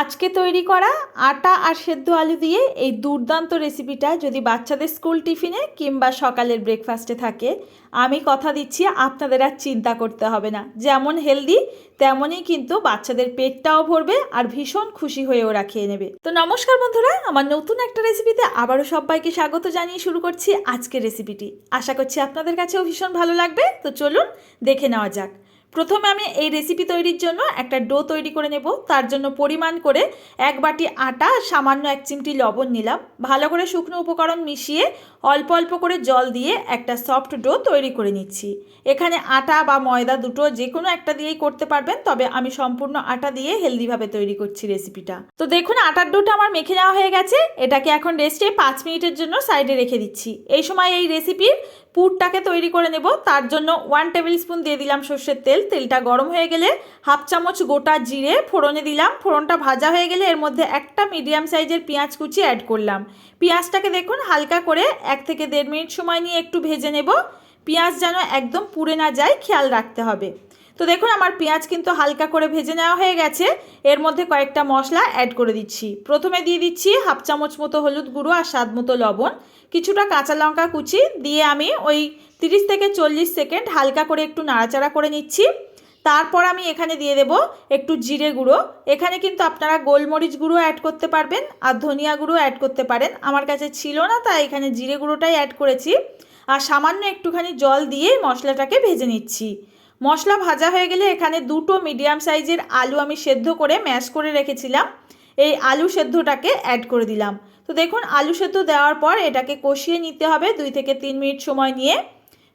আজকে তৈরি করা আটা আর সেদ্ধ আলু দিয়ে এই দুর্দান্ত রেসিপিটা যদি বাচ্চাদের স্কুল টিফিনে কিংবা সকালের ব্রেকফাস্টে থাকে, আমি কথা দিচ্ছি আপনাদের আর চিন্তা করতে হবে না। যেমন হেলদি, তেমনই কিন্তু বাচ্চাদের পেটটাও ভরবে আর ভীষণ খুশি হয়ে ওরা খেয়ে নেবে। তো নমস্কার বন্ধুরা, আমার নতুন একটা রেসিপিতে আবারও সবাইকে স্বাগত জানিয়ে শুরু করছি আজকের রেসিপিটি। আশা করছি আপনাদের কাছেও ভীষণ ভালো লাগবে। তো চলুন দেখে নেওয়া যাক। প্রথমে আমি এই রেসিপি তৈরির জন্য একটা ডো তৈরি করে নেব। তার জন্য পরিমাণ করে এক বাটি আটা, সামান্য এক চিমটি লবণ নিলাম। ভালো করে শুকনো উপকরণ মিশিয়ে অল্প অল্প করে জল দিয়ে একটা সফট ডো তৈরি করে নিচ্ছি। এখানে আটা বা ময়দা দুটো যে কোনো একটা দিয়েই করতে পারবেন, তবে আমি সম্পূর্ণ আটা দিয়ে হেলদিভাবে তৈরি করছি রেসিপিটা তো দেখুন, আটার ডোটা আমার মেখে নেওয়া হয়ে গেছে। এটাকে এখন রেস্টে পাঁচ মিনিটের জন্য সাইডে রেখে দিচ্ছি। এই সময় এই রেসিপির পুরটাকে তৈরি করে নেব। তার জন্য ওয়ান টেবিল স্পুন দিয়ে দিলাম সর্ষের তেল। তেলটা গরম হয়ে গেলে হাফ চামচ গোটা জিরে ফোড়নে দিলাম। ফোড়নটা ভাজা হয়ে গেলে এর মধ্যে একটা মিডিয়াম সাইজের পেঁয়াজ কুচি অ্যাড করলাম। পেঁয়াজটাকে দেখুন হালকা করে এক থেকে দেড় মিনিট সময় নিয়ে একটু ভেজে নেব। পেঁয়াজ যেন একদম পুড়ে না যায়, খেয়াল রাখতে হবে। তো দেখুন, আমার পেঁয়াজ কিন্তু হালকা করে ভেজে নেওয়া হয়ে গেছে। এর মধ্যে কয়েকটা মশলা অ্যাড করে দিচ্ছি। প্রথমে দিয়ে দিচ্ছি হাফ চামচ মতো হলুদ গুঁড়ো আর স্বাদ মতো লবণ। কিছুটা কাঁচা লঙ্কা কুচি দিয়ে আমি ওই তিরিশ থেকে চল্লিশ সেকেন্ড হালকা করে একটু নাড়াচাড়া করে নিচ্ছি। তারপর আমি এখানে দিয়ে দেব একটু জিরে গুঁড়ো। এখানে কিন্তু আপনারা গোলমরিচ গুঁড়ো অ্যাড করতে পারবেন আর ধনিয়া গুঁড়ো অ্যাড করতে পারেন। আমার কাছে ছিল না, তাই এখানে জিরে গুঁড়োটাই অ্যাড করেছি। আর সামান্য একটুখানি জল দিয়ে মশলাটাকে ভেজে নিচ্ছি। মশলা ভাজা হয়ে গেলে এখানে দুটো মিডিয়াম সাইজের আলু আমি সেদ্ধ করে ম্যাশ করে রেখেছিলাম। এই আলু সেদ্ধটাকে অ্যাড করে দিলাম। তো দেখুন, আলু সেদ্ধ দেওয়ার পর এটাকে কষিয়ে নিতে হবে দুই থেকে তিন মিনিট সময় নিয়ে।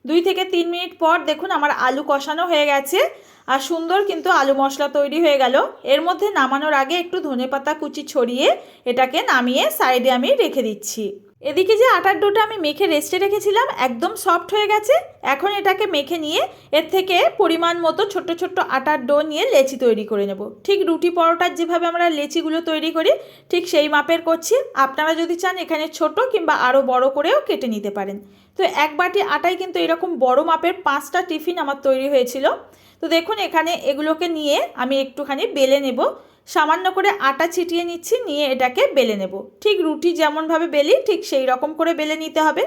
দুই থেকে তিন মিনিট পর দেখুন, আমার আলু কষানো হয়ে গেছে আর সুন্দর কিন্তু আলু মশলা তৈরি হয়ে গেল। এর মধ্যে নামানোর আগে একটু ধনেপাতা কুচি ছড়িয়ে এটাকে নামিয়ে সাইডে আমি রেখে দিচ্ছি। এদিকে যে আটার ডোটা আমি মেখে রেস্টে রেখেছিলাম, একদম সফট হয়ে গেছে, এখন এটাকে মেখে নিয়ে এর থেকে পরিমাণ মতো ছোট্ট ছোট্ট আটার ডো নিয়ে লেচি তৈরি করে নেব। ঠিক রুটি পরোটার যেভাবে আমরা লেচিগুলো তৈরি করি, ঠিক সেই মাপের করছি। আপনারা যদি চান এখানে ছোট কিংবা আরও বড় করেও কেটে নিতে পারেন। তো এক বাটি আটাই কিন্তু এরকম বড় মাপের পাঁচটা টিফিন আমার তৈরি হয়েছিল। তো দেখুন এখানে এগুলোকে নিয়ে আমি একটুখানি বেলে নেব। সামান্য করে আটা ছিটিয়ে নিচ্ছি, নিয়ে এটাকে বেলে নেব। ঠিক রুটি যেমনভাবে বেলি, ঠিক সেই রকম করে বেলে নিতে হবে।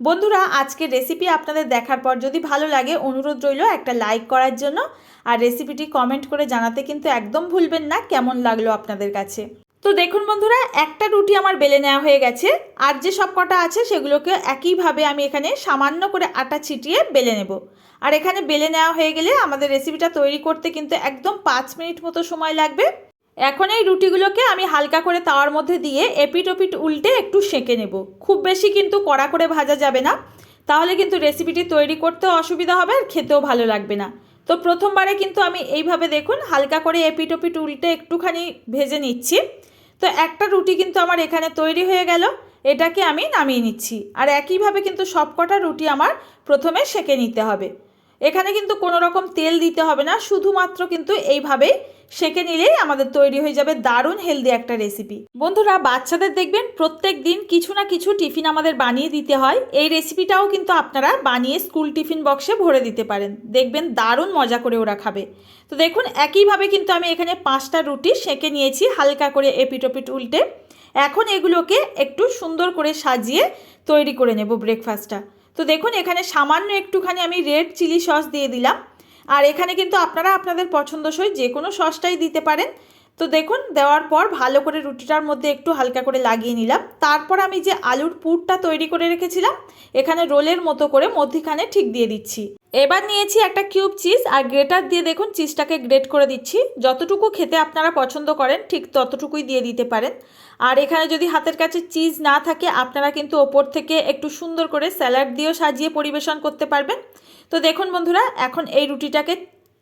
বন্ধুরা, আজকের রেসিপি আপনাদের দেখার পর যদি ভালো লাগে, অনুরোধ রইল একটা লাইক করার জন্য। আর রেসিপিটি কমেন্ট করে জানাতে কিন্তু একদম ভুলবেন না, কেমন লাগল আপনাদের কাছে। তো দেখুন বন্ধুরা, একটা রুটি আমার বেলে নেওয়া হয়ে গেছে। আর যে সব কটা আছে, সেগুলোকে একইভাবে আমি এখানে সামান্য করে আটা ছিটিয়ে বেলে নেব। আর এখানে বেলে নেওয়া হয়ে গেলে আমাদের রেসিপিটা তৈরি করতে কিন্তু একদম পাঁচ মিনিট মতো সময় লাগবে। এখন এই রুটিগুলোকে আমি হালকা করে তাওয়ার মধ্যে দিয়ে এপিট ওপিট উল্টে একটু সেঁকে নেব। খুব বেশি কিন্তু কড়া করে ভাজা যাবে না। তাহলে কিন্তু রেসিপিটি তৈরি করতেও অসুবিধা হবে আর খেতেও ভালো লাগবে না। তো প্রথমবারে কিন্তু আমি এইভাবে দেখুন হালকা করে এপিট ওপিট উল্টে একটুখানি ভেজে নিচ্ছি। তো একটা রুটি কিন্তু আমার এখানে তৈরি হয়ে গেল। এটাকে আমি নামিয়ে নিচ্ছি। আর একইভাবে কিন্তু সবকটা রুটি আমার প্রথমে সেঁকে নিতে হবে। এখানে কিন্তু কোনো রকম তেল দিতে হবে না। শুধুমাত্র কিন্তু এইভাবেই সেঁকে নিলেই আমাদের তৈরি হয়ে যাবে দারুণ হেলদি একটা রেসিপি বন্ধুরা, বাচ্চাদের দেখবেন প্রত্যেক দিন কিছু না কিছু টিফিন আমাদের বানিয়ে দিতে হয়। এই রেসিপিটাও কিন্তু আপনারা বানিয়ে স্কুল টিফিন বক্সে ভরে দিতে পারেন। দেখবেন দারুণ মজা করে ওরা খাবে। তো দেখুন, একইভাবে কিন্তু আমি এখানে পাঁচটা রুটি সেঁকে নিয়েছি হালকা করে এপিটোপিট উল্টে। এখন এগুলোকে একটু সুন্দর করে সাজিয়ে তৈরি করে নেব ব্রেকফাস্টটা তো দেখুন, এখানে সামান্য একটুখানি আমি রেড চিলি সস দিয়ে দিলাম। আর এখানে কিন্তু আপনারা আপনাদের পছন্দসই যে কোনো সসটাই দিতে পারেন। তো দেখুন, দেওয়ার পর ভালো করে রুটিটার মধ্যে একটু হালকা করে লাগিয়ে নিলাম। তারপর আমি যে আলুর পুরটা তৈরি করে রেখেছিলাম, এখানে রোলের মতো করে মধ্যিখানে ঠিক দিয়ে দিচ্ছি। এবার নিয়েছি একটা কিউব চিজ, আর গ্রেটার দিয়ে দেখুন চিজটাকে গ্রেট করে দিচ্ছি। যতটুকু খেতে আপনারা পছন্দ করেন, ঠিক ততটুকুই দিয়ে দিতে পারেন। আর এখানে যদি হাতের কাছে চিজ না থাকে, আপনারা কিন্তু ওপর থেকে একটু সুন্দর করে স্যালাড দিয়েও সাজিয়ে পরিবেশন করতে পারবেন। তো দেখুন বন্ধুরা, এখন এই রুটিটাকে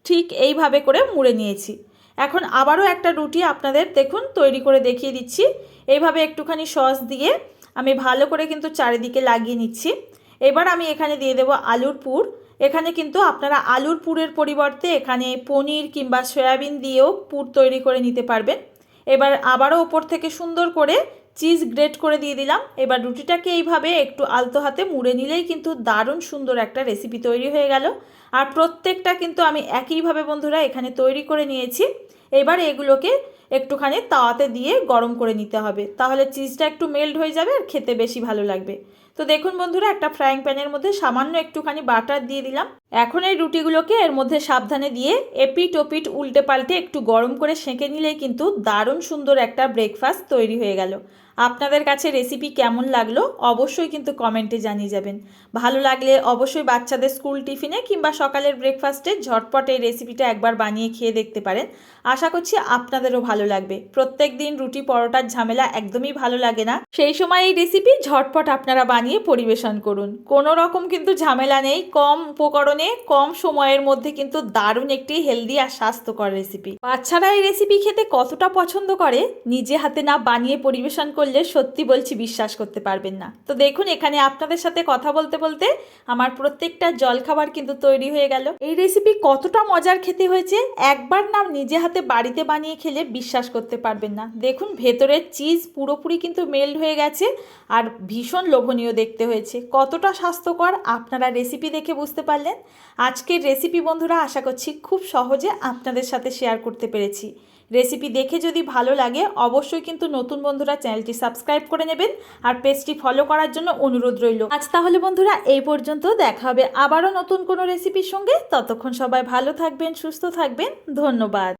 ঠিক এইভাবে করে মুড়ে নিয়েছি। এখন আবারও একটা রুটি আপনাদের দেখুন তৈরি করে দেখিয়ে দিচ্ছি। এইভাবে একটুখানি সস দিয়ে আমি ভালো করে কিন্তু চারিদিকে লাগিয়ে নিচ্ছি। এবার আমি এখানে দিয়ে দেব আলুর পুর। এখানে কিন্তু আপনারা আলুর পুরের পরিবর্তে এখানে পনির কিংবা সয়াবিন দিয়েও পুর তৈরি করে নিতে পারবেন। এবার আবারও ওপর থেকে সুন্দর করে চিজ গ্রেট করে দিয়ে দিলাম। এবার রুটিটাকে এইভাবে একটু আলতো হাতে মুড়ে নিলেই কিন্তু দারুণ সুন্দর একটা রেসিপি তৈরি হয়ে গেল। আর প্রত্যেকটা কিন্তু আমি একইভাবে বন্ধুরা এখানে তৈরি করে নিয়েছি। এবার এগুলোকে একটুখানি তাওয়াতে দিয়ে গরম করে নিতে হবে। তাহলে চিজটা একটু মেল্ট হয়ে যাবে আর খেতে বেশি ভালো লাগবে। তো দেখুন বন্ধুরা, একটা ফ্রাইং প্যানের মধ্যে সামান্য একটুখানি বাটার দিয়ে দিলাম। এখন এই রুটিগুলোকে এর মধ্যে সাবধানে দিয়ে এপিট ওপিট উল্টে পাল্টে একটু গরম করে সেঁকে নিলেই কিন্তু দারুণ সুন্দর একটা ব্রেকফাস্ট তৈরি হয়ে গেল। আপনাদের কাছে রেসিপি কেমন লাগল অবশ্যই কিন্তু কমেন্টে জানিয়ে যাবেন। ভালো লাগলে অবশ্যই বাচ্চাদের স্কুল টিফিনে কিংবা সকালের ব্রেকফাস্টে ঝটপট এই রেসিপিটা একবার বানিয়ে খেয়ে দেখতে পারেন। আশা করছি আপনাদেরও ভালো লাগবে। প্রত্যেক দিন রুটি পরোটার ঝামেলা একদমই ভালো লাগে না। সেই সময় এই রেসিপি ঝটপট আপনারা বানিয়ে পরিবেশন করুন। কোনো রকম কিন্তু ঝামেলা নেই, কম উপকরণে, কম সময়ের মধ্যে কিন্তু দারুণ একটি হেলদি আর স্বাস্থ্যকর রেসিপি বাচ্চারা এই রেসিপি খেতে কতটা পছন্দ করে, নিজে হাতে না বানিয়ে পরিবেশন করলে সত্যি বলছি বিশ্বাস করতে পারবেন না। তো দেখুন, এখানে আপনাদের সাথে কথা বলতে বলতে আমার প্রত্যেকটা জলখাবার কিন্তু তৈরি হয়ে গেল। এই রেসিপি কতটা মজার খেতে হয়েছে, একবার না নিজে হাতে বাড়িতে বানিয়ে খেলে বিশ্বাস করতে পারবেন না। দেখুন, ভেতরের চিজ পুরোপুরি কিন্তু মেল্ট হয়ে গেছে আর ভীষণ লোভনীয় দেখতে হয়েছে। কতটা স্বাস্থ্যকর আপনারা রেসিপি দেখে বুঝতে পারলেন? আজকের রেসিপি বন্ধুরা, আশা করছি খুব সহজে আপনাদের সাথে শেয়ার করতে পেরেছি। রেসিপি দেখে যদি ভালো লাগে, অবশ্যই কিন্তু নতুন বন্ধুরা চ্যানেলটি সাবস্ক্রাইব করে নেবেন আর পেজটি ফলো করার জন্য অনুরোধ রইল। আজ তাহলে বন্ধুরা এই পর্যন্ত দেখা হবে আবারও নতুন কোনো রেসিপির সঙ্গে। ততক্ষণ সবাই ভালো থাকবেন, সুস্থ থাকবেন। ধন্যবাদ।